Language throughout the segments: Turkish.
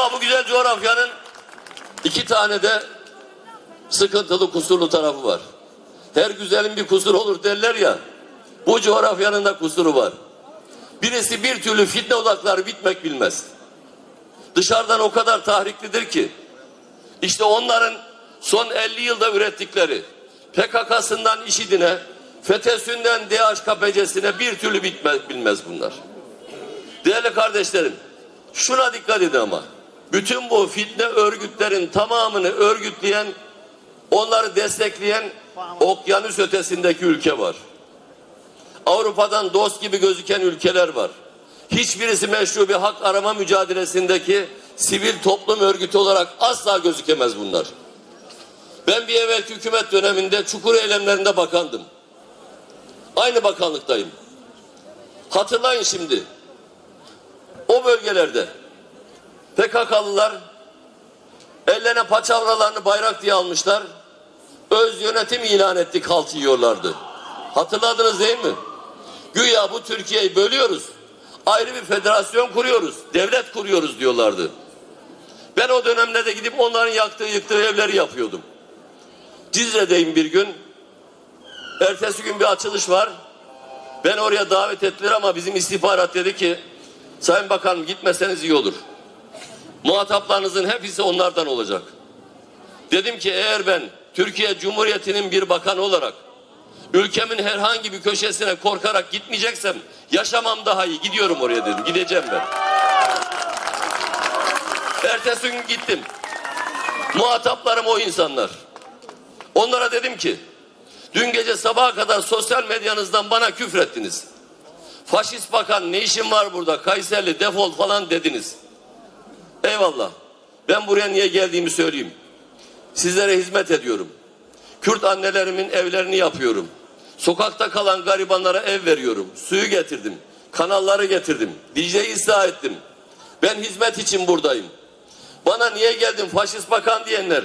Ama bu güzel coğrafyanın iki tane de sıkıntılı kusurlu tarafı var. Her güzelin bir kusur olur derler ya. Bu coğrafyanın da kusuru var. Birisi bir türlü fitne odakları bitmek bilmez. Dışarıdan o kadar tahriklidir ki işte onların son 50 yılda ürettikleri PKK'sından IŞİD'ine, FETÖ'sünden DHKPC'sine bir türlü bitmez bilmez bunlar. Değerli kardeşlerim, şuna dikkat edin ama. Bütün bu fitne örgütlerin tamamını örgütleyen, onları destekleyen okyanus ötesindeki ülke var. Avrupa'dan dost gibi gözüken ülkeler var. Hiçbirisi meşru bir hak arama mücadelesindeki sivil toplum örgütü olarak asla gözükemez bunlar. Ben bir evvelki hükümet döneminde çukur eylemlerinde bakandım. Aynı bakanlıktayım. Hatırlayın şimdi. O bölgelerde PKK'lılar ellerine paçavralarını bayrak diye almışlar. Öz yönetim ilan ettik halt yiyorlardı. Hatırladınız değil mi? Güya bu Türkiye'yi bölüyoruz. Ayrı bir federasyon kuruyoruz. Devlet kuruyoruz diyorlardı. Ben o dönemde de gidip onların yaktığı yıktığı evleri yapıyordum. Cizre'deyim bir gün. Ertesi gün bir açılış var. Ben oraya davet ettiler ama bizim istihbarat dedi ki Sayın Bakanım gitmeseniz iyi olur. Muhataplarınızın hepsi onlardan olacak. Dedim ki eğer ben Türkiye Cumhuriyeti'nin bir bakanı olarak ülkemin herhangi bir köşesine korkarak gitmeyeceksem yaşamam daha iyi. Gidiyorum oraya dedim. Gideceğim ben. Ertesi gün gittim. Muhataplarım o insanlar. Onlara dedim ki dün gece sabaha kadar sosyal medyanızdan bana küfrettiniz. Faşist bakan ne işin var burada Kayserli defol falan dediniz. Eyvallah. Ben buraya niye geldiğimi söyleyeyim. Sizlere hizmet ediyorum. Kürt annelerimin evlerini yapıyorum. Sokakta kalan garibanlara ev veriyorum. Suyu getirdim. Kanalları getirdim. DJ'yi ıslah ettim. Ben hizmet için buradayım. Bana niye geldin faşist bakan diyenler.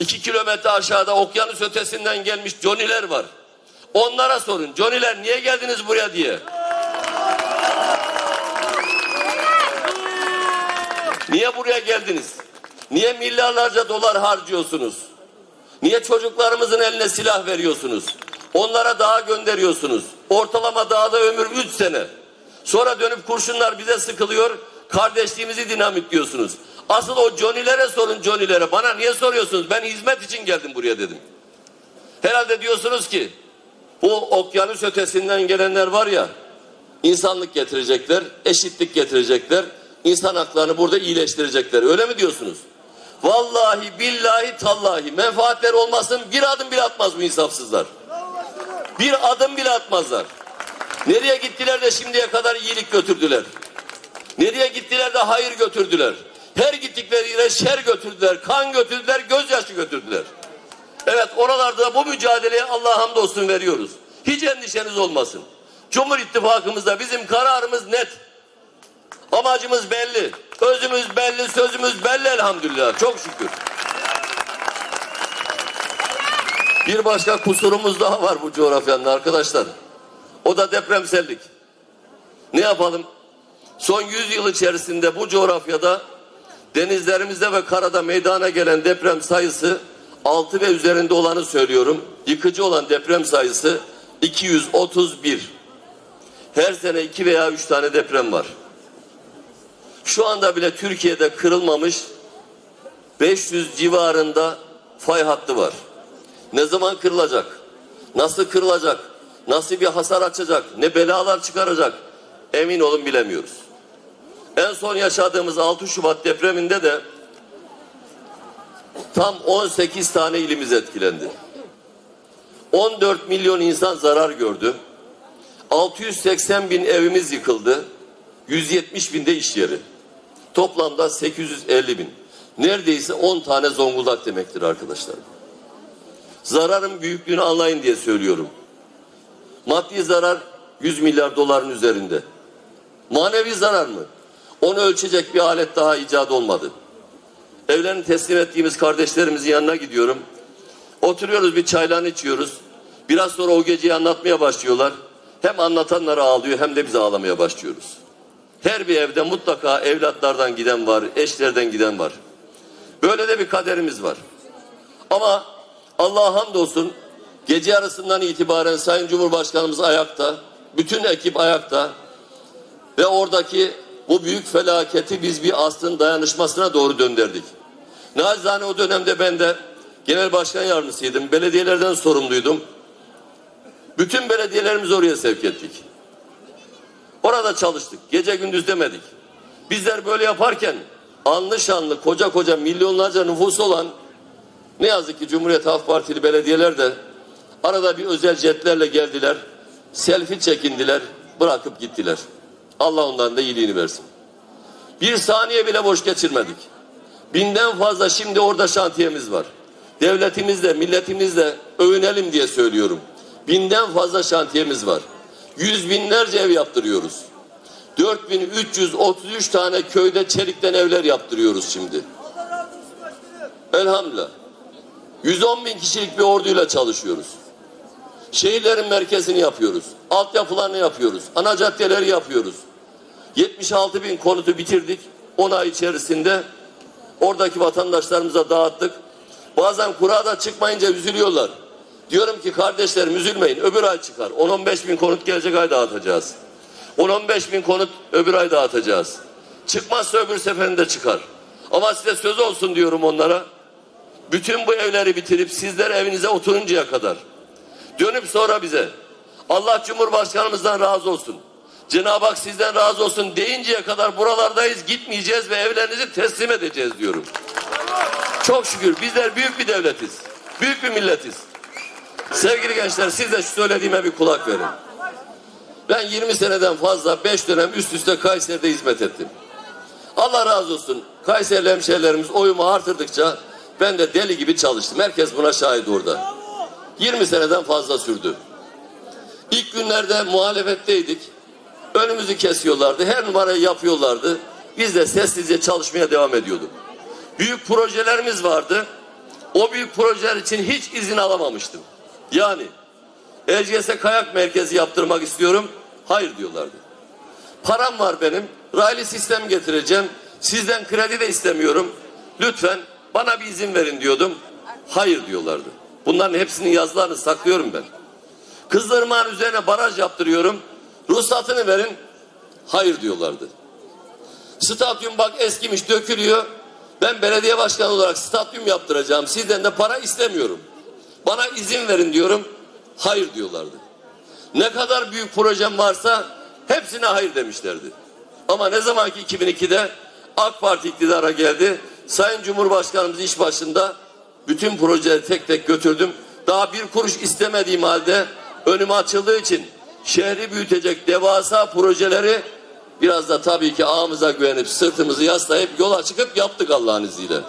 İki kilometre aşağıda okyanus ötesinden gelmiş Johnny'ler var. Onlara sorun. Johnny'ler niye geldiniz buraya diye. Niye buraya geldiniz? Niye milyarlarca dolar harcıyorsunuz? Niye çocuklarımızın eline silah veriyorsunuz? Onlara dağa gönderiyorsunuz. Ortalama dağda ömür 3 sene. Sonra dönüp kurşunlar bize sıkılıyor. Kardeşliğimizi dinamitliyorsunuz. Asıl o Johnny'lere sorun Johnny'lere. Bana niye soruyorsunuz? Ben hizmet için geldim buraya dedim. Herhalde diyorsunuz ki bu okyanus ötesinden gelenler var ya insanlık getirecekler, eşitlik getirecekler, insan haklarını burada iyileştirecekler. Öyle mi diyorsunuz? Vallahi billahi tallahi menfaatler olmasın bir adım bile atmaz bu insafsızlar. Bir adım bile atmazlar. Nereye gittiler de şimdiye kadar iyilik götürdüler? Nereye gittiler de hayır götürdüler? Her gittikleri yere şer götürdüler, kan götürdüler, gözyaşı götürdüler. Evet oralarda bu mücadeleye Allah'a hamdolsun veriyoruz. Hiç endişeniz olmasın. Cumhur İttifakımızda bizim kararımız net. Amacımız belli. Özümüz belli, sözümüz belli elhamdülillah. Çok şükür. Bir başka kusurumuz daha var bu coğrafyanın arkadaşlar. O da depremsellik. Ne yapalım? Son 100 yıl içerisinde bu coğrafyada denizlerimizde ve karada meydana gelen deprem sayısı 6 ve üzerinde olanı söylüyorum. Yıkıcı olan deprem sayısı 231. Her sene 2 veya 3 tane deprem var. Şu anda bile Türkiye'de kırılmamış 500 civarında fay hattı var. Ne zaman kırılacak? Nasıl kırılacak? Nasıl bir hasar açacak? Ne belalar çıkaracak? Emin olun bilemiyoruz. En son yaşadığımız 6 Şubat depreminde de tam 18 tane ilimiz etkilendi. 14 milyon insan zarar gördü. 680 bin evimiz yıkıldı. 170 binde iş yeri. Toplamda 850 bin. Neredeyse 10 tane Zonguldak demektir arkadaşlar. Zararın büyüklüğünü anlayın diye söylüyorum. Maddi zarar 100 milyar doların üzerinde. Manevi zarar mı? Onu ölçecek bir alet daha icat olmadı. Evlerini teslim ettiğimiz kardeşlerimizin yanına gidiyorum. Oturuyoruz bir çaylarını içiyoruz. Biraz sonra o geceyi anlatmaya başlıyorlar. Hem anlatanlara ağlıyor hem de biz ağlamaya başlıyoruz. Her bir evde mutlaka evlatlardan giden var, eşlerden giden var. Böyle de bir kaderimiz var. Ama Allah'a hamdolsun gece yarısından itibaren Sayın Cumhurbaşkanımız ayakta, bütün ekip ayakta ve oradaki bu büyük felaketi biz bir aslın dayanışmasına doğru döndürdük. Nacizane o dönemde ben de genel başkan yardımcısıydım. Belediyelerden sorumluydum. Bütün belediyelerimizi oraya sevk ettik. Orada çalıştık. Gece gündüz demedik. Bizler böyle yaparken anlı şanlı koca koca milyonlarca nüfusu olan ne yazık ki Cumhuriyet Halk Partili belediyeler de arada bir özel jetlerle geldiler. Selfie çekindiler. Bırakıp gittiler. Allah ondan da iyiliğini versin. Bir saniye bile boş geçirmedik. Binden fazla şimdi orada şantiyemiz var. Devletimizle, milletimizle övünelim diye söylüyorum. Binden fazla şantiyemiz var. Yüz binlerce ev yaptırıyoruz. 4333 tane köyde çelikten evler yaptırıyoruz şimdi. Elhamdülillah. 110 bin kişilik bir orduyla çalışıyoruz. Şehirlerin merkezini yapıyoruz. Altyapılarını yapıyoruz. Ana caddeleri yapıyoruz. 76 bin konutu bitirdik. 10 ay içerisinde oradaki vatandaşlarımıza dağıttık. Bazen kura da çıkmayınca üzülüyorlar. Diyorum ki kardeşlerim üzülmeyin öbür ay çıkar. 10-15 bin konut gelecek ay dağıtacağız. 10-15 bin konut öbür ay dağıtacağız. Çıkmazsa öbür seferinde çıkar. Ama size söz olsun diyorum onlara. Bütün bu evleri bitirip sizler evinize oturuncaya kadar dönüp sonra bize Allah Cumhurbaşkanımızdan razı olsun. Cenab-ı Hak sizden razı olsun deyinceye kadar buralardayız gitmeyeceğiz ve evlerinizi teslim edeceğiz diyorum. Çok şükür bizler büyük bir devletiz. Büyük bir milletiz. Sevgili gençler siz de şu söylediğime bir kulak verin. Ben 20 seneden fazla 5 dönem üst üste Kayseri'de hizmet ettim. Allah razı olsun. Kayseri hemşehrilerimiz oyumu artırdıkça ben de deli gibi çalıştım. Herkes buna şahit orada. 20 seneden fazla sürdü. İlk günlerde muhalefetteydik. Önümüzü kesiyorlardı. Her numarayı yapıyorlardı. Biz de sessizce çalışmaya devam ediyorduk. Büyük projelerimiz vardı. O büyük projeler için hiç izin alamamıştım. Yani Erciyes'e kayak merkezi yaptırmak istiyorum. Hayır diyorlardı. Param var benim. Raylı sistem getireceğim. Sizden kredi de istemiyorum. Lütfen bana bir izin verin diyordum. Hayır diyorlardı. Bunların hepsinin yazılarını saklıyorum ben. Kızlarımın üzerine baraj yaptırıyorum. Ruhsatını verin. Hayır diyorlardı. Stadyum bak eskimiş dökülüyor. Ben belediye başkanı olarak stadyum yaptıracağım. Sizden de para istemiyorum. Bana izin verin diyorum. Hayır diyorlardı. Ne kadar büyük projem varsa hepsine hayır demişlerdi. Ama ne zaman ki 2002'de AK Parti iktidara geldi. Sayın Cumhurbaşkanımız iş başında bütün projeleri tek tek götürdüm. Daha bir kuruş istemediğim halde önüme açıldığı için şehri büyütecek devasa projeleri biraz da tabii ki ağımıza güvenip sırtımızı yaslayıp yola çıkıp yaptık Allah'ın izniyle.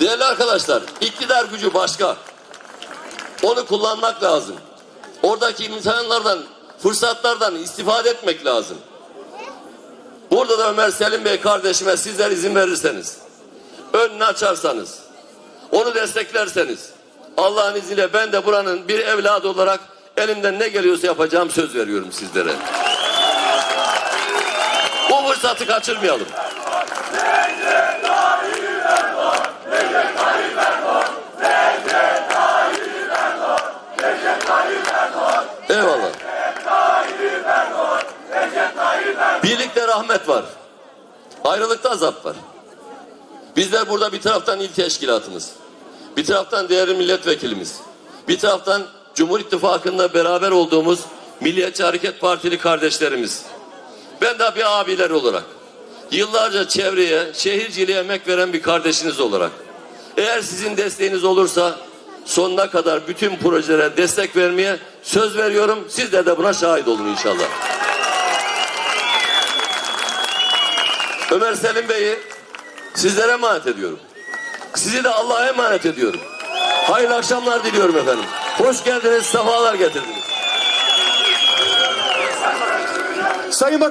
Değerli arkadaşlar, iktidar gücü başka. Onu kullanmak lazım. Oradaki imkanlardan, fırsatlardan istifade etmek lazım. Burada da Ömer Selim Bey kardeşime sizler izin verirseniz, önünü açarsanız, onu desteklerseniz, Allah'ın izniyle ben de buranın bir evladı olarak elimden ne geliyorsa yapacağım söz veriyorum sizlere. Bu fırsatı kaçırmayalım. Rahmet var. Ayrılıkta azap var. Bizler burada bir taraftan il teşkilatımız. Bir taraftan değerli milletvekilimiz. Bir taraftan Cumhur İttifakı'nda beraber olduğumuz Milliyetçi Hareket Partili kardeşlerimiz. Ben de bir abiler olarak yıllarca çevreye, şehirciliğe emek veren bir kardeşiniz olarak eğer sizin desteğiniz olursa sonuna kadar bütün projelere destek vermeye söz veriyorum. Sizler de buna şahit olun inşallah. Ömer Selim Bey'i sizlere emanet ediyorum. Sizi de Allah'a emanet ediyorum. Hayırlı akşamlar diliyorum efendim. Hoş geldiniz, sefalar getirdiniz. Sayın Bak